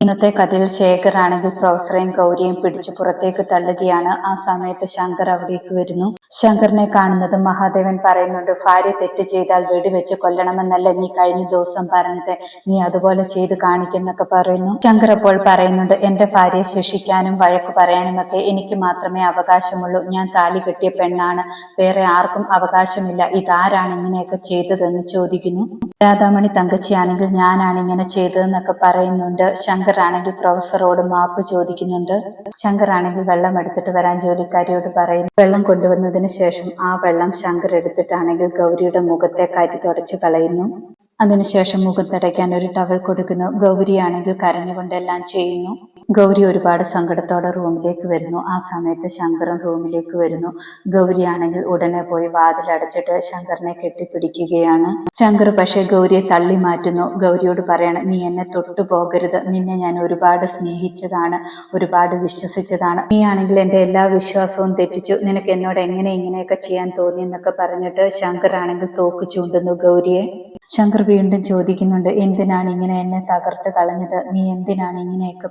ഇന്നത്തെ കഥയിൽ ശേഖർ ആണെങ്കിൽ പ്രൊഫസറേയും ഗൗരിയും പിടിച്ചു പുറത്തേക്ക് തള്ളുകയാണ്. ആ സമയത്ത് ശങ്കർ അവിടേക്ക് വരുന്നു. ശങ്കറിനെ കാണുന്നത് മഹാദേവൻ പറയുന്നുണ്ട് ഭാര്യ തെറ്റ് ചെയ്താൽ വെടിവെച്ച് കൊല്ലണമെന്നല്ല നീ കഴിഞ്ഞ ദിവസം പറഞ്ഞത്? നീ അതുപോലെ ചെയ്ത് കാണിക്കുന്നൊക്കെ പറയുന്നു. ശങ്കർ അപ്പോൾ പറയുന്നുണ്ട് എന്റെ ഭാര്യയെ ശിക്ഷിക്കാനും വഴക്ക് പറയാനും ഒക്കെ എനിക്ക് മാത്രമേ അവകാശമുള്ളൂ. ഞാൻ താലി കെട്ടിയ പെണ്ണാണ്. വേറെ ആർക്കും അവകാശമില്ല. ഇതാരാണ് ഇങ്ങനെയൊക്കെ ചെയ്തതെന്ന് ചോദിക്കുന്നു. രാധാമണി തങ്കച്ചിയാണെങ്കിൽ ഞാനാണ് ഇങ്ങനെ ചെയ്തതെന്നൊക്കെ പറയുന്നുണ്ട്. ശങ്കർ ആണെങ്കിൽ പ്രൊഫസറോട് മാപ്പ് ചോദിക്കുന്നുണ്ട്. ശങ്കർ ആണെങ്കിൽ വെള്ളം എടുത്തിട്ട് വരാൻ ജോലിക്കാരിയോട് പറയുന്നു. വെള്ളം കൊണ്ടുവന്നതിന് ശേഷം ആ വെള്ളം ശങ്കർ എടുത്തിട്ടാണെങ്കിൽ ഗൗരിയുടെ മുഖത്തെ കാറ്റി തുടച്ചു കളയുന്നു. അതിനുശേഷം മുഖത്തടയ്ക്കാൻ ഒരു ടവൽ കൊടുക്കുന്നു. ഗൗരിയാണെങ്കിൽ കരഞ്ഞുകൊണ്ടെല്ലാം ചെയ്യുന്നു. ഗൗരി ഒരുപാട് സങ്കടത്തോടെ റൂമിലേക്ക് വരുന്നു. ആ സമയത്ത് ശങ്കറും റൂമിലേക്ക് വരുന്നു. ഗൗരിയാണെങ്കിൽ ഉടനെ പോയി വാതിലടച്ചിട്ട് ശങ്കറിനെ കെട്ടിപ്പിടിക്കുകയാണ്. ശങ്കർ പക്ഷേ ഗൗരിയെ തള്ളി മാറ്റുന്നു. ഗൗരിയോട് പറയണം നീ എന്നെ തൊട്ടു പോകരുത്. നിന്നെ ഞാൻ ഒരുപാട് സ്നേഹിച്ചതാണ് ഒരുപാട് വിശ്വസിച്ചതാണ്. നീ ആണെങ്കിൽ എന്റെ എല്ലാ വിശ്വാസവും തെറ്റിച്ചു. നിനക്ക് എന്നോട് എങ്ങനെ ഇങ്ങനെയൊക്കെ ചെയ്യാൻ തോന്നി എന്നൊക്കെ പറഞ്ഞിട്ട് ശങ്കർ ആണെങ്കിൽ തോക്ക് ചൂണ്ടുന്നു ഗൗരിയെ. ശങ്കർ വീണ്ടും ചോദിക്കുന്നുണ്ട് എന്തിനാണ് ഇങ്ങനെ എന്നെ തകർത്ത് കളഞ്ഞത്? നീ എന്തിനാണ് ഇങ്ങനെയൊക്കെ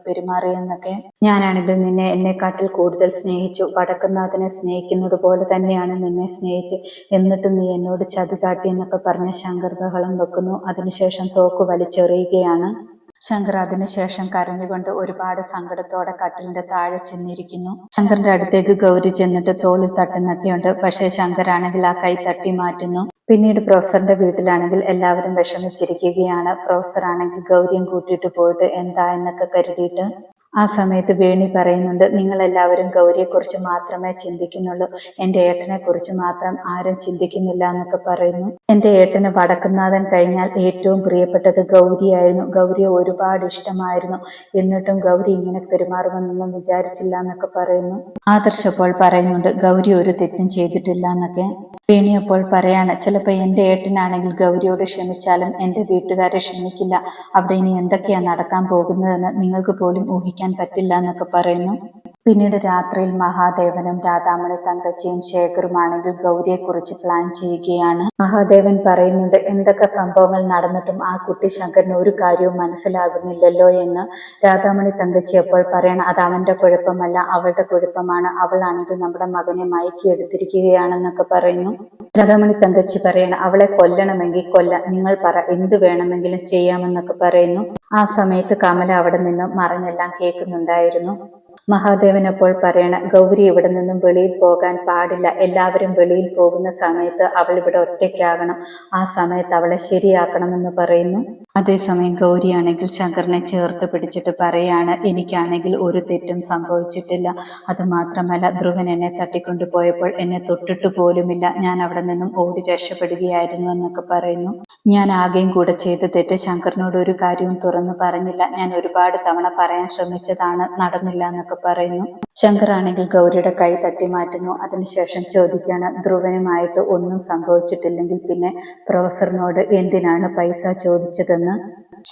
പെരുമാറിയെന്നൊക്കെ ഞാനാണെങ്കിൽ നിന്നെ എന്നെക്കാട്ടിൽ കൂടുതൽ സ്നേഹിച്ചു. വടക്കുന്നാഥനെ സ്നേഹിക്കുന്നത് പോലെ തന്നെയാണ് നിന്നെ സ്നേഹിച്ച്. എന്നിട്ട് നീ എന്നോട് ചതി കാട്ടി എന്നൊക്കെ പറഞ്ഞ ശങ്കർ ബഹളം വെക്കുന്നു. അതിനുശേഷം തോക്ക് വലിച്ചെറിയുകയാണ്. ശങ്കർ അതിനുശേഷം കരഞ്ഞുകൊണ്ട് ഒരുപാട് സങ്കടത്തോടെ കട്ടിലിന്റെ താഴെ ചെന്നിരിക്കുന്നു. ശങ്കറിന്റെ അടുത്തേക്ക് ഗൗരി ചെന്നിട്ട് തോളിൽ തട്ടുന്നൊക്കെയുണ്ട്. പക്ഷേ ശങ്കരാണെങ്കിൽ ആ കൈ തട്ടി മാറ്റുന്നു. പിന്നീട് പ്രൊഫസറിന്റെ വീട്ടിലാണെങ്കിൽ എല്ലാവരും വിഷമിച്ചിരിക്കുകയാണ്. പ്രൊഫസർ ആണെങ്കിൽ ഗൗരിയും കൂട്ടിയിട്ട് പോയിട്ട് എന്താ എന്നൊക്കെ കരുതിയിട്ട് ആ സമയത്ത് വേണി പറയുന്നുണ്ട് നിങ്ങളെല്ലാവരും ഗൗരിയെക്കുറിച്ച് മാത്രമേ ചിന്തിക്കുന്നുള്ളൂ. എന്റെ ഏട്ടനെക്കുറിച്ച് മാത്രം ആരും ചിന്തിക്കുന്നില്ല എന്നൊക്കെ പറയുന്നു. എന്റെ ഏട്ടന് വടക്കുന്നാഥൻ കഴിഞ്ഞാൽ ഏറ്റവും പ്രിയപ്പെട്ടത് ഗൗരിയായിരുന്നു. ഗൗരിയെ ഒരുപാട് ഇഷ്ടമായിരുന്നു. എന്നിട്ടും ഗൗരി ഇങ്ങനെ പെരുമാറുമെന്നൊന്നും വിചാരിച്ചില്ല എന്നൊക്കെ പറയുന്നു. ആദർശപ്പോൾ പറയുന്നുണ്ട് ഗൗരി ഒരു തെറ്റും ചെയ്തിട്ടില്ല എന്നൊക്കെ. വേണി അപ്പോൾ പറയാണ് ചിലപ്പോൾ എന്റെ ഏട്ടനാണെങ്കിൽ ഗൗരിയോട് ക്ഷമിച്ചാലും എന്റെ വീട്ടുകാരെ ക്ഷമിക്കില്ല. അവിടെ ഇനി എന്തൊക്കെയാണ് നടക്കാൻ പോകുന്നതെന്ന് നിങ്ങൾക്ക് പോലും ഊഹിക്കാൻ പറ്റില്ല എന്നൊക്കെ പറയുന്നു. പിന്നീട് രാത്രിയിൽ മഹാദേവനും രാധാമണി തങ്കച്ചിയും ശേഖറുമാണെങ്കിൽ ഗൗരിയെക്കുറിച്ച് പ്ലാൻ ചെയ്യുകയാണ്. മഹാദേവൻ പറയുന്നുണ്ട് എന്തൊക്കെ സംഭവങ്ങൾ നടന്നിട്ടും ആ കുട്ടി ശങ്കറിന് ഒരു കാര്യവും മനസ്സിലാകുന്നില്ലല്ലോ എന്ന് രാധാമണി തങ്കച്ചി അപ്പോൾ പറയണം. അത് അവന്റെ കുഴപ്പമല്ല അവളുടെ കുഴപ്പമാണ്. അവളാണെങ്കിൽ നമ്മുടെ മകനെ മയക്കിയെടുത്തിരിക്കുകയാണെന്നൊക്കെ പറയുന്നു. രാധാമണി തങ്കച്ചി പറയണം അവളെ കൊല്ലണമെങ്കിൽ കൊല്ല. നിങ്ങൾ പറ എന്തു വേണമെങ്കിലും ചെയ്യാമെന്നൊക്കെ പറയുന്നു. ആ സമയത്ത് കമല അവിടെ നിന്നും മറിഞ്ഞെല്ലാം കേൾക്കുന്നുണ്ടായിരുന്നു. മഹാദേവൻ അപ്പോൾ പറയണ ഗൗരി ഇവിടെ നിന്നും വെളിയിൽ പോകാൻ പാടില്ല. എല്ലാവരും വെളിയിൽ പോകുന്ന സമയത്ത് അവൾ ഇവിടെ ഒറ്റയ്ക്കാകണം. ആ സമയത്ത് അവളെ ശരിയാക്കണമെന്ന് പറയുന്നു. അതേസമയം ഗൗരിയാണെങ്കിൽ ശങ്കറിനെ ചേർത്ത് പിടിച്ചിട്ട് പറയാണ് എനിക്കാണെങ്കിൽ ഒരു തെറ്റും സംഭവിച്ചിട്ടില്ല. അത് മാത്രമല്ല ധ്രുവൻ എന്നെ തട്ടിക്കൊണ്ടുപോയപ്പോൾ എന്നെ തൊട്ടിട്ട് പോലുമില്ല. ഞാൻ അവിടെ നിന്നും ഓടി രക്ഷപ്പെടുകയായിരുന്നു എന്നൊക്കെ പറയുന്നു. ഞാൻ ആകെയും കൂടെ ചെയ്ത തെറ്റ് ശങ്കറിനോട് ഒരു കാര്യവും തുറന്നു പറഞ്ഞില്ല. ഞാൻ ഒരുപാട് തവണ പറയാൻ ശ്രമിച്ചതാണ് നടന്നില്ല എന്നൊക്കെ പറയുന്നു. ശങ്കർ ആണെങ്കിൽ ഗൗരിയുടെ കൈ തട്ടി മാറ്റുന്നു. അതിനുശേഷം ചോദിക്കുകയാണ് ധ്രുവനുമായിട്ട് ഒന്നും സംഭവിച്ചിട്ടില്ലെങ്കിൽ പിന്നെ പ്രൊഫസറിനോട് എന്തിനാണ് പൈസ ചോദിച്ചതെന്ന്?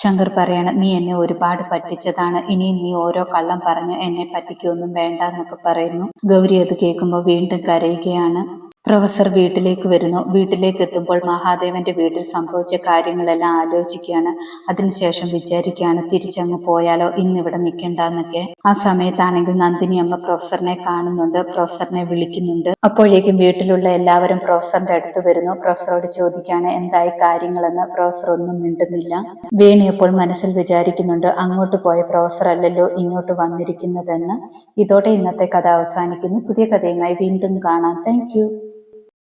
ശങ്കർ പറയാണ് നീ എന്നെ ഒരുപാട് പറ്റിച്ചതാണ്. ഇനി നീ ഓരോ കള്ളം പറഞ്ഞ് എന്നെ പറ്റിക്കൊന്നും വേണ്ട എന്നൊക്കെ പറയുന്നു. ഗൗരി അത് കേൾക്കുമ്പോൾ വീണ്ടും കരയുകയാണ്. പ്രൊഫസർ വീട്ടിലേക്ക് വരുന്നു. വീട്ടിലേക്ക് എത്തുമ്പോൾ മഹാദേവന്റെ വീട്ടിൽ സംഭവിച്ച കാര്യങ്ങളെല്ലാം ആലോചിക്കുകയാണ്. അതിനുശേഷം വിചാരിക്കുകയാണ് തിരിച്ചങ്ങ് പോയാലോ? ഇന്നിവിടെ നിൽക്കണ്ടെന്നൊക്കെ. ആ സമയത്താണെങ്കിൽ നന്ദിനി അമ്മ പ്രൊഫസറിനെ കാണുന്നുണ്ട്. പ്രൊഫസറിനെ വിളിക്കുന്നുണ്ട്. അപ്പോഴേക്കും വീട്ടിലുള്ള എല്ലാവരും പ്രൊഫസറിന്റെ അടുത്ത് വരുന്നു. പ്രൊഫസറോട് ചോദിക്കുകയാണ് എന്തായി കാര്യങ്ങളെന്ന്? പ്രൊഫസർ ഒന്നും മിണ്ടുന്നില്ല. വേണിയപ്പോൾ മനസ്സിൽ വിചാരിക്കുന്നുണ്ട് അങ്ങോട്ട് പോയ പ്രൊഫസർ അല്ലല്ലോ ഇങ്ങോട്ട് വന്നിരിക്കുന്നതെന്ന്. ഇതോടെ ഇന്നത്തെ കഥ അവസാനിക്കുന്നു. പുതിയ കഥയുമായി വീണ്ടും കാണാം. താങ്ക്